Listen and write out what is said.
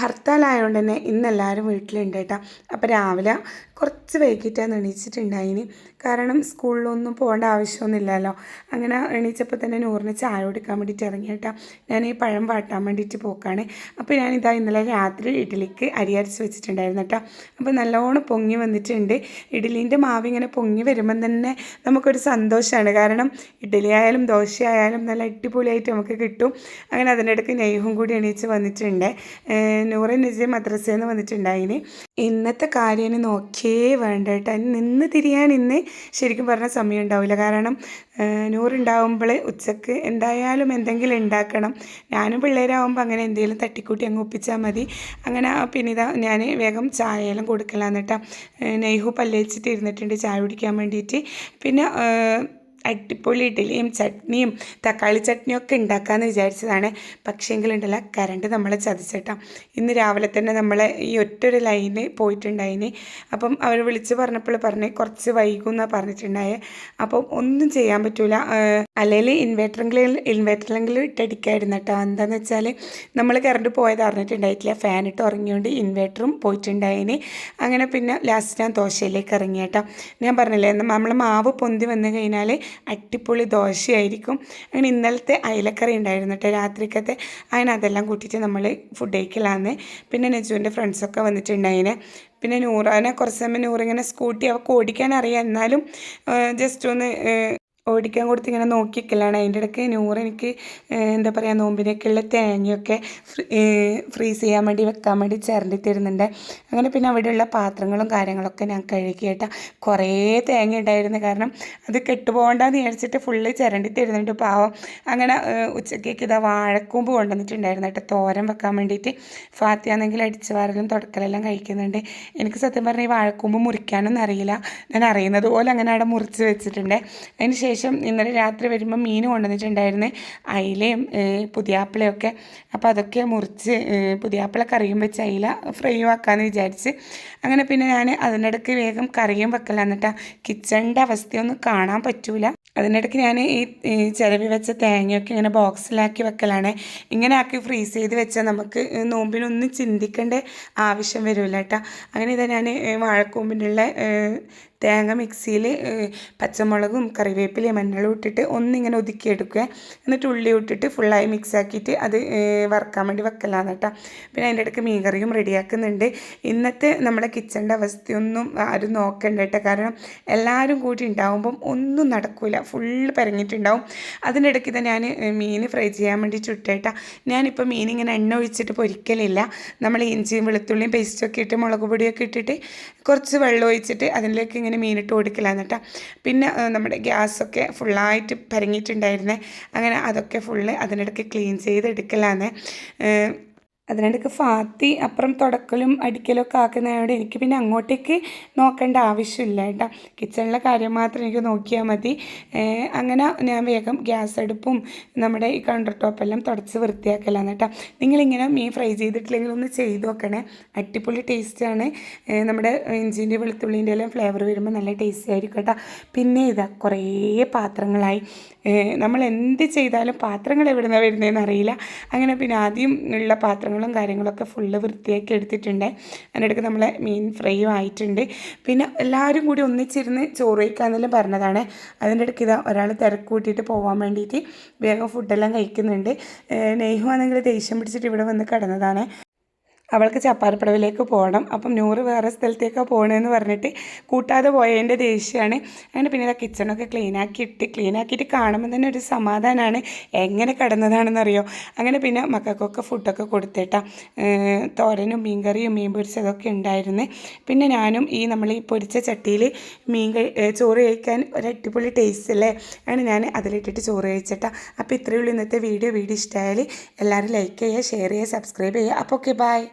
ഹർത്താലായതുകൊണ്ട് തന്നെ ഇന്ന് എല്ലാവരും വീട്ടിലുണ്ട് കേട്ടോ. അപ്പോൾ രാവിലെ കുറച്ച് വൈകിട്ടാണ് എണീച്ചിട്ടുണ്ടായിന്. കാരണം സ്കൂളിലൊന്നും പോകേണ്ട ആവശ്യമൊന്നുമില്ലല്ലോ. അങ്ങനെ എണീച്ചപ്പോൾ തന്നെ നൂറിന് ചായ കൊടുക്കാൻ വേണ്ടിയിട്ട് ഇറങ്ങി കേട്ടോ. ഞാൻ ഈ പഴം വാട്ടാൻ വേണ്ടിയിട്ട് പോക്കാണ്. അപ്പോൾ ഞാനിതാ ഇന്നലെ രാത്രി ഇഡ്ഡലിക്ക് അരി അരച്ച് വെച്ചിട്ടുണ്ടായിരുന്നു കേട്ടോ. അപ്പോൾ നല്ലോണം പൊങ്ങി വന്നിട്ടുണ്ട്. ഇഡ്ഡലീന്റെ മാവ് ഇങ്ങനെ പൊങ്ങി വരുമ്പം തന്നെ നമുക്കൊരു സന്തോഷമാണ് കാരണം ഇഡ്ഡലി ആയാലും ദോശ ആയാലും നല്ല അടിപൊളിയായിട്ട് നമുക്ക് കിട്ടും. അങ്ങനെ അതിന്റെ ഇടയ്ക്ക് നെയ്യും കൂടി എണീച്ച് വന്നിട്ടുണ്ട്. നൂറ് നിജയം മദ്രസയിൽ നിന്ന് വന്നിട്ടുണ്ടായിന്. ഇന്നത്തെ കാര്യം നോക്കിയേ വേണ്ട കേട്ടോ നിന്ന് തിരിയാൻ ഇന്ന് ശരിക്കും പറഞ്ഞ സമയം ഉണ്ടാവില്ല. കാരണം നൂറുണ്ടാവുമ്പോൾ ഉച്ചയ്ക്ക് എന്തായാലും എന്തെങ്കിലും ഉണ്ടാക്കണം. ഞാനും പിള്ളേരാകുമ്പോൾ അങ്ങനെ എന്തെങ്കിലും തട്ടിക്കൂട്ടി അങ്ങ് ഒപ്പിച്ചാൽ മതി. അങ്ങനെ പിന്നെ ഇതാ ഞാൻ വേഗം ചായയെല്ലാം എല്ലാം കൊടുക്കലാന്നിട്ടാ നെയ്ഹു പല്ലേച്ചിട്ട് ഇരുന്നിട്ടുണ്ട് ചായ കുടിക്കാൻ വേണ്ടിയിട്ട് പിന്നെ അടിപൊളി ഇഡ്ഡലിയും ചട്നിയും തക്കാളി ചട്നിയും ഒക്കെ ഉണ്ടാക്കാമെന്ന് വിചാരിച്ചതാണ്. പക്ഷേങ്കിലുണ്ടല്ല കറണ്ട് നമ്മളെ ചതിച്ചേട്ടാ. ഇന്ന് രാവിലെ തന്നെ നമ്മൾ ഈ ഒറ്റൊരു ലൈന് പോയിട്ടുണ്ടായിന്. അപ്പം അവർ വിളിച്ച് പറഞ്ഞപ്പോൾ പറഞ്ഞ് കുറച്ച് വൈകും എന്നാണ് പറഞ്ഞിട്ടുണ്ടായേ. അപ്പം ഒന്നും ചെയ്യാൻ പറ്റൂല. അല്ലെങ്കിൽ ഇൻവേർട്ടറെങ്കിലും ഇൻവേർട്ടറിലെങ്കിലും ഇട്ടടിക്കായിരുന്നു കേട്ടോ. എന്താണെന്ന് വെച്ചാൽ നമ്മൾ കറണ്ട് പോയത് അറിഞ്ഞിട്ടുണ്ടായിട്ടില്ല. ഫാൻ ഇട്ട് ഉറങ്ങിയോണ്ട് ഇൻവേർട്ടറും പോയിട്ടുണ്ടായിന്. അങ്ങനെ പിന്നെ ലാസ്റ്റ് ഞാൻ ദോശയിലേക്ക് ഇറങ്ങി കേട്ടോ ഞാൻ പറഞ്ഞില്ലേ നമ്മൾ മാവ് പൊന്തി വന്നു കഴിഞ്ഞാൽ അടിപൊളി ദോശയായിരിക്കും. അങ്ങനെ ഇന്നലത്തെ അയലക്കറി ഉണ്ടായിരുന്നു കേട്ടോ രാത്രിക്കത്തെ. അങ്ങനെ അതെല്ലാം കൂട്ടിയിട്ട് നമ്മൾ ഫുഡ് കഴിക്കലാന്ന്. പിന്നെ നെജുവിന്റെ ഫ്രണ്ട്സൊക്കെ വന്നിട്ടുണ്ടായിന്. പിന്നെ നൂറാനെ കുറച്ച് സമയം നൂറിങ്ങനെ സ്കൂട്ടി അവൾക്ക് ഓടിക്കാൻ അറിയാം. എന്നാലും ജസ്റ്റ് ഒന്ന് ഓടിക്കാൻ കൊടുത്ത് ഇങ്ങനെ നോക്കിക്കലാണ് അതിന്റെ ഇടയ്ക്ക് നൂറ് എനിക്ക് എന്താ പറയുക നോമ്പിനൊക്കെയുള്ള തേങ്ങയൊക്കെ ഫ്രീസ് ചെയ്യാൻ വേണ്ടി വെക്കാൻ വേണ്ടി ചിരണ്ടി തരുന്നുണ്ട് അങ്ങനെ പിന്നെ അവിടെയുള്ള പാത്രങ്ങളും കാര്യങ്ങളൊക്കെ ഞാൻ കഴുകിയിട്ട് കുറേ തേങ്ങ ഉണ്ടായിരുന്നു കാരണം അത് കെട്ടുപോകണ്ടെന്ന് വിചാരിച്ചിട്ട് ഫുള്ള് ചിരണ്ടി തരുന്നുണ്ട് പാവം. അങ്ങനെ ഉച്ചക്കേക്ക് ഇതാ വാഴക്കൂമ്പ് കൊണ്ടുവന്നിട്ടുണ്ടായിരുന്നു കേട്ടോ. തോരൻ വെക്കാൻ വേണ്ടിയിട്ട്. ഫാത്തിയാണെങ്കിൽ അടിച്ചു വാരലും തുടക്കലെല്ലാം കഴിക്കുന്നുണ്ട്. എനിക്ക് സത്യം പറഞ്ഞാൽ ഈ വാഴക്കൂമ്പ് മുറിക്കാനൊന്നും അറിയില്ല. ഞാൻ അറിയുന്നത് പോലെ അങ്ങനെ അവിടെ മുറിച്ച് വെച്ചിട്ടുണ്ട്. അതിന് ശേഷം ശേഷം ഇന്നലെ രാത്രി വരുമ്പോൾ മീൻ കൊണ്ടുവന്നിട്ടുണ്ടായിരുന്നേ. അയിലയും പുതിയാപ്പിളയൊക്കെ. അപ്പോൾ അതൊക്കെ മുറിച്ച് പുതിയാപ്പിള കറിയും വെച്ച് അയില ഫ്രൈ ആക്കാമെന്ന് വിചാരിച്ച്. അങ്ങനെ പിന്നെ ഞാൻ അതിനിടയ്ക്ക് വേഗം കറിയും വെക്കല. എന്നിട്ടാ കിച്ചണിന്റെ അവസ്ഥയൊന്നും കാണാൻ പറ്റൂല. അതിനിടയ്ക്ക് ഞാൻ ഈ ചിലവി വെച്ച തേങ്ങയൊക്കെ ഇങ്ങനെ ബോക്സിലാക്കി വെക്കലാണ്. ഇങ്ങനെ ആക്കി ഫ്രീസ് ചെയ്ത് വെച്ചാൽ നമുക്ക് നോമ്പിനൊന്നും ചിന്തിക്കേണ്ട ആവശ്യം വരില്ല കേട്ടോ. അങ്ങനെ ഇതാ ഞാൻ വാഴക്കൂമ്പിനുള്ള തേങ്ങ മിക്സിയിൽ പച്ചമുളകും കറിവേപ്പിലയും മഞ്ഞളും ഇട്ടിട്ട് ഒന്നിങ്ങനെ ഒതുക്കിയെടുക്കുക. എന്നിട്ട് ഉള്ളി ഇട്ടിട്ട് ഫുള്ളായി മിക്സ് ആക്കിയിട്ട് അത് വറുക്കാൻ വേണ്ടി വെക്കലാന്ന് കേട്ടോ. പിന്നെ അതിന്റെ ഇടയ്ക്ക് മീൻകറിയും റെഡിയാക്കുന്നുണ്ട് ഇന്നത്തെ നമ്മുടെ കിച്ചണിന്റെ അവസ്ഥയൊന്നും ആരും നോക്കണ്ട കേട്ടോ. കാരണം എല്ലാവരും കൂടി ഉണ്ടാവുമ്പം ഒന്നും നടക്കില്ല ഫുള്ള് പരങ്ങിയിട്ടുണ്ടാവും. അതിന്റെ ഇടയ്ക്ക് തന്നെ ഞാൻ മീൻ ഫ്രൈ ചെയ്യാൻ വേണ്ടി ചുട്ടേട്ടാ ഞാനിപ്പോൾ മീൻ ഇങ്ങനെ എണ്ണ ഒഴിച്ചിട്ട് പൊരിക്കലില്ല നമ്മൾ ഇഞ്ചിയും വെളുത്തുള്ളിയും പേസ്റ്റൊക്കെ ഇട്ട് മുളക് പൊടിയൊക്കെ ഇട്ടിട്ട് കുറച്ച് വെള്ളം ഒഴിച്ചിട്ട് അതിലേക്ക് ഇങ്ങനെ മീനിട്ട് കൊടുക്കലാന്ന് കേട്ടോ പിന്നെ നമ്മുടെ ഗ്യാസൊക്കെ ഫുള്ളായിട്ട് പരങ്ങിയിട്ടുണ്ടായിരുന്നേ. അങ്ങനെ അതൊക്കെ ഫുള്ള് അതിനിടയ്ക്ക് ക്ലീൻ ചെയ്ത് ചെയ്തെടുക്കലാന്ന് അതിനിടയ്ക്ക് ഫാത്തി അപ്പുറം തുടക്കലും അടിക്കലും ഒക്കെ ആക്കുന്നതുകൊണ്ട് എനിക്ക് പിന്നെ അങ്ങോട്ടേക്ക് നോക്കേണ്ട ആവശ്യമില്ല കേട്ടോ. കിച്ചണിലെ കാര്യം മാത്രം എനിക്ക് നോക്കിയാൽ മതി. അങ്ങനെ ഞാൻ വേഗം ഗ്യാസ് അടുപ്പും നമ്മുടെ ഈ കൗണ്ടർ ടോപ്പെല്ലാം തുടച്ച് വൃത്തിയാക്കലാണ് കേട്ടോ. നിങ്ങളിങ്ങനെ മീൻ ഫ്രൈ ചെയ്തിട്ടില്ലെങ്കിൽ ഒന്ന് ചെയ്ത് നോക്കണേ. അടിപൊളി ടേസ്റ്റാണ് നമ്മുടെ ഇഞ്ചിന്റെ വെളുത്തുള്ളിന്റെ എല്ലാം ഫ്ലേവർ വരുമ്പോൾ നല്ല ടേസ്റ്റി ആയിരിക്കും കേട്ടോ. പിന്നെ ഇതാ കുറേ പാത്രങ്ങളായി. നമ്മൾ എന്ത് ചെയ്താലും പാത്രങ്ങൾ എവിടെ നിന്നാണ് വരുന്നതെന്ന് അറിയില്ല. അങ്ങനെ പിന്നെ ആദ്യം ഉള്ള പാത്രങ്ങൾ പാത്രങ്ങളും കാര്യങ്ങളൊക്കെ ഫുള്ള് വൃത്തിയാക്കി എടുത്തിട്ടുണ്ട്. അതിനിടയ്ക്ക് നമ്മളെ മീൻ ഫ്രൈയും ആയിട്ടുണ്ട്. പിന്നെ എല്ലാവരും കൂടി ഒന്നിച്ചിരുന്ന് ചോറ് കഴിക്കാന്നെല്ലാം പറഞ്ഞതാണ്. അതിന്റെ ഇടയ്ക്ക് ഇതാ ഒരാൾ തിരക്ക് കൂട്ടിയിട്ട് പോകാൻ വേണ്ടിയിട്ട് വേഗം ഫുഡെല്ലാം കഴിക്കുന്നുണ്ട്. നെയ്ഹു ആണെങ്കിൽ ദേഷ്യം പിടിച്ചിട്ട് ഇവിടെ വന്ന് കിടന്നതാണ്. അവൾക്ക് ചപ്പാരപ്പടവിലേക്ക് പോകണം. അപ്പം നൂറ് വേറെ സ്ഥലത്തേക്കാണ് പോകണമെന്ന് പറഞ്ഞിട്ട് കൂട്ടാതെ പോയതിന്റെ ദേഷ്യമാണ്. അങ്ങനെ പിന്നെ ആ കിച്ചണൊക്കെ ക്ലീനാക്കി ഇട്ട് ക്ലീനാക്കിയിട്ട് കാണുമ്പോൾ തന്നെ ഒരു സമാധാനമാണ് എങ്ങനെ കിടന്നതാണെന്നറിയോ? അങ്ങനെ പിന്നെ മക്കൾക്കൊക്കെ ഫുഡൊക്കെ കൊടുത്തിട്ടാ. തോരനും മീൻകറിയും മീൻ പൊരിച്ചതൊക്കെ ഉണ്ടായിരുന്നു. പിന്നെ ഞാനും ഈ നമ്മൾ ഈ പൊരിച്ച ചട്ടിയിൽ മീൻ ചോറ് കഴിക്കാൻ ഒരു അടിപൊളി ടേസ്റ്റ് അല്ലേ? ആണ് ഞാൻ അതിലിട്ടിട്ട് ചോറ് കഴിച്ചിട്ടാ. അപ്പോൾ ഇത്രയേ ഉള്ളൂ ഇന്നത്തെ വീഡിയോ. വീഡിയോ ഇഷ്ടമായാൽ എല്ലാവരും ലൈക്ക് ചെയ്യുക ഷെയർ ചെയ്യുക സബ്സ്ക്രൈബ് ചെയ്യുക. അപ്പോൾ ഓക്കെ ബൈ